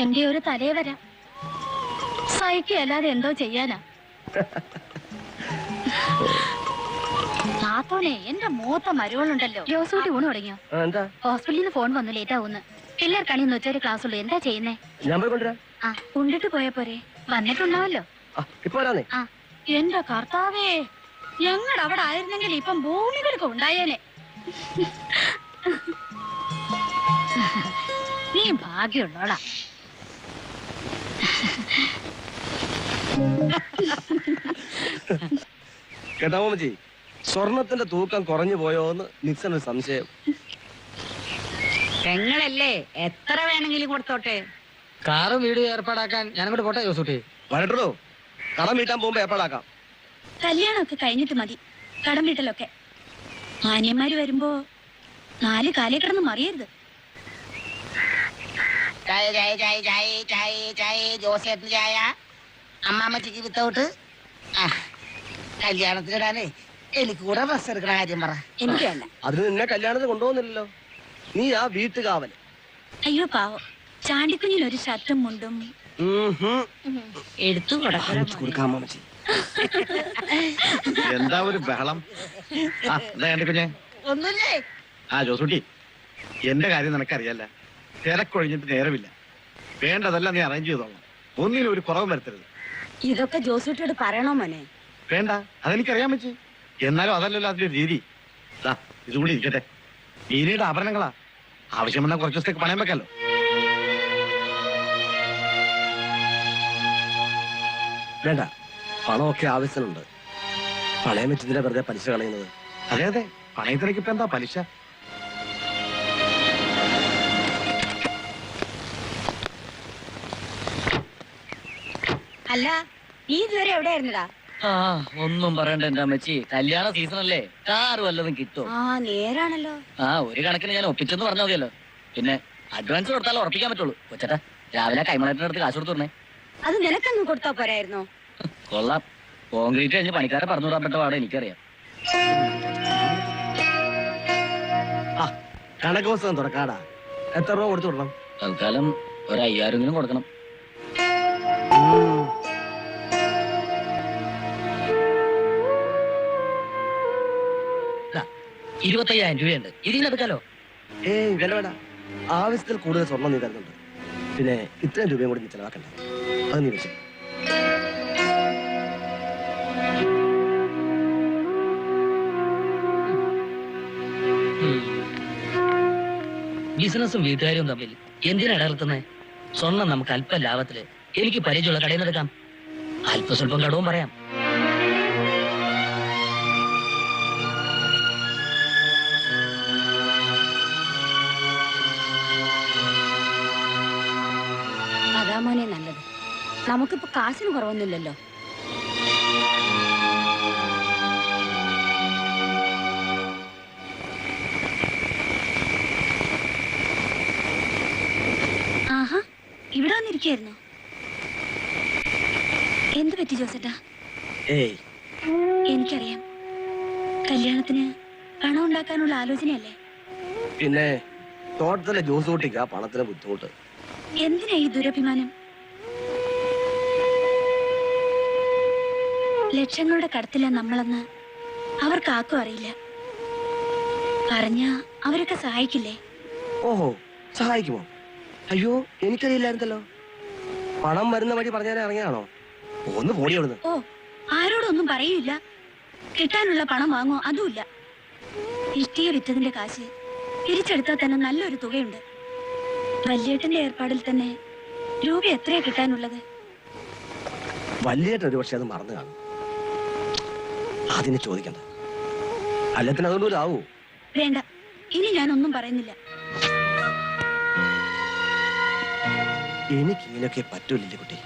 എന്റെ ഒരു തലേ വരാം സഹിക്കല്ലാതെ എന്തോ ചെയ്യാനാ. നാത്തോനെ എന്റെ മൂത്ത മരുവളുണ്ടല്ലോ ജോസൂട്ടി ഊണ് തുടങ്ങിയോ? എന്താ? ഹോസ്പിറ്റലിൽ നിന്ന് ഫോൺ വന്നു ലേറ്റ് ആവുന്നു. കണി ഇന്ന് ഉച്ചവരെ ക്ലാസ് ഉള്ളു. എന്താ ചെയ്യുന്നേ? ആ കൊണ്ടിട്ട് പോയ പോരെ. വന്നിട്ടുണ്ടാവല്ലോ. ആ എന്റെ കർത്താവേ ഞങ്ങൾ അവിടെ ആയിരുന്നെങ്കിൽ ഇപ്പം ഭൂമികൾക്ക് ഉണ്ടായേനെ. നീ ഭാഗ്യമുള്ളോടാ. കേട്ടോ മമ്മച്ചി സ്വർണത്തിന്റെ തൂക്കം കുറഞ്ഞു പോയോന്ന് നിക്സൺ ഒരു സംശയം. പെങ്ങളല്ലേ എത്ര വേണമെങ്കിലും കൊടുത്തോട്ടെ? കാറും വീടും ഏർപ്പാടാക്കാൻ ഞാൻ ഞാനങ്ങോട്ട് പോട്ടെ ജോസൂട്ടി? വരട്ടോ കടം വീട്ടാൻ പോകുമ്പോ ഏർപ്പാടാക്കാം. കല്യാണമൊക്കെ കഴിഞ്ഞിട്ട് മതി. കടം വീട്ടലൊക്കെ. മാന്യന്മാര് വരുമ്പോ നാല് കാലേ കിടന്ന് മറിയരുത്. ചായ ചായ ചായ ചായ ചായ ചായ ജോസേട്ടന് ചായ അമ്മാമ്മച്ചിക്ക് വിത്തൗട്ട് ആ കല്യാണത്തിനിടാനേ എനിക്ക് കൂടെ ബസ് എടുക്കണ കാര്യം പറ. എനിക്ക് വേണ്ട. അതിന് നിന്നെ കല്യാണത്തിന് കൊണ്ടുപോകുന്നില്ലല്ലോ. നീ ആ വീട്ടുകാവൽ അയ്യോ പാവം. ചാണ്ടിക്കുഞ്ഞിൽ ഒരു ഷർട്ടും മുണ്ടും. എടുത്തു കൊടുക്കണം. കൊടുക്കാം മമ്മച്ചി എന്താ ഒരു ബഹളം? ആ എന്താ എന്റെ കുഞ്ഞെ ഒന്നുമില്ലേ? ആ ജോസൂട്ടി എന്റെ കാര്യം നിനക്കറിയാല്ല. തിരക്കൊഴിഞ്ഞിട്ട് നേരമില്ല. വേണ്ടതെല്ലാം നീ അറേഞ്ച് ചെയ്തോളാം. ഒന്നിനും ഒരു കുറവ് വരുത്തരുത്. ഇതൊക്കെ ജോസൂട്ടിയോട് പറയണോ മോനെ? വേണ്ട. അതെനിക്കറിയാൻ പറ്റി. എന്നാലും അതല്ലല്ലോ അതിന്റെ രീതി. ദാ ഇതുകൂടി ഇരിക്കട്ടെ. നീനയുടെ ആഭരണങ്ങളാ. ആവശ്യം വന്നാൽ കുറച്ച് ദിവസത്തേക്ക് പണയം വെക്കാലോ. വേണ്ട. പണമൊക്കെ ആവശ്യമുണ്ട്. പണയം വെച്ചതിനെ വെറുതെ പലിശ കളയുന്നത്. അതെ അതെ. പണയത്തിലേക്ക് ഇപ്പൊ എന്താ പലിശ? അല്ല നീ ഇതുവരെ എവിടെയായിരുന്നടാ ആ ഒന്നും പറയണ്ട എന്റെ അമ്മച്ചി. കല്യാണ സീസൺ അല്ലേ? കാറ് വല്ലതും കിട്ടും. ആ നേരാണല്ലോ. ആ ഒരു കണക്കിന് ഞാൻ ഒപ്പിച്ചെന്ന് പറഞ്ഞ മതിയല്ലോ. പിന്നെ അഡ്വാൻസ് കൊടുത്താലും ഉറപ്പിക്കാൻ പറ്റുള്ളൂ. കൊച്ചേട്ടാ രാവിലെ കൈമണത്തിന്റെ അടുത്ത് കാശ് കൊടുത്തു അത് നിനക്കൊന്നും കൊടുത്താ പോരായിരുന്നോ? കൊള്ളാം. കോൺക്രീറ്റ് കഴിഞ്ഞ് പണിക്കാരെ പറഞ്ഞു വിടാൻ പറ്റ പാടെ എനിക്കറിയാം. ആ കണക്ക് പുസ്തകം തുറക്കാടാ. എത്ര രൂപ കൊടുത്തു വിടണം? തൽക്കാലം ഒരു അയ്യായിരം കൊടുക്കണം. ഇരുപത്തയ്യായിരം രൂപയുണ്ട്. ഇതിന് എടുക്കാലോ? ഏയ് വേണ്ട വേണ്ട. ആവശ്യത്തിൽ കൂടുതൽ സ്വർണം നീ തരുന്നുണ്ട്. പിന്നെ ഇത്രയും രൂപയും കൂടി നീ ചെലവാക്കണ്ട? അത് നീ വെച്ചു. ബിസിനസ്സും വീട്ടുകാരും തമ്മിൽ എന്തിനാ ഇടർത്തുന്നത് സ്വർണം നമുക്ക് അല്പം ലാഭത്തിൽ എനിക്ക് പരിചയമുള്ള കടയിൽ നിന്ന് എടുക്കാം. അല്പസ്വല്പം കടവും പറയാം. അതാ മോനെ നല്ലത്. നമുക്കിപ്പോ കാശിന് കുറവൊന്നുമില്ലല്ലോ. ആഹാ ഇവിടെ വന്നിരിക്കായിരുന്നു എന്ത് പറ്റി ജോസേട്ടാ? എനിക്കറിയാം. കല്യാണത്തിന് പണം ഉണ്ടാക്കാനുള്ള ആലോചനയല്ലേ? പിന്നെ തോട്ടത്തിലെ ജ്യൂസ് കുട്ടിക്ക് പണത്തിന് ബുദ്ധിമുട്ട്. എന്തിനാ ഈ ദുരഭിമാനം? ലക്ഷങ്ങളുടെ കടത്തില നമ്മളെന്ന് അവർക്ക് ആക്കും അറിയില്ല. പറഞ്ഞ അവരൊക്കെ സഹായിക്കില്ലേ? ഓഹോ സഹായിക്കുമോ? അയ്യോ എനിക്കറിയില്ലായിരുന്നല്ലോ. പണം വരുന്ന വഴി പറഞ്ഞാലേ ഇറങ്ങിയാണോ ഒന്ന് പോടി അവിടുന്ന്. ഓ ആരോടൊന്നും പറയൂല കിട്ടാനുള്ള പണം വാങ്ങോ അതുമില്ല. ഇഷ്ടിക വിറ്റതിന്റെ കാശ് തിരിച്ചെടുത്താൽ തന്നെ നല്ലൊരു തുകയുണ്ട്. വല്യേട്ടന്റെ ഏർപ്പാടിൽ തന്നെ രൂപ എത്രയാ കിട്ടാനുള്ളത്? വല്യേട്ടൻ ഒരു പക്ഷെ അത് മറന്നു കാണും. അതിനെ ചോദിക്കണ്ട. അല്ലത്തിന് അതുകൊണ്ട് ആവൂ വേണ്ട ഇനി ഞാനൊന്നും പറയുന്നില്ല. എനിക്ക് ഇതിനൊക്കെ പറ്റൂലില്ലേ കുട്ടി.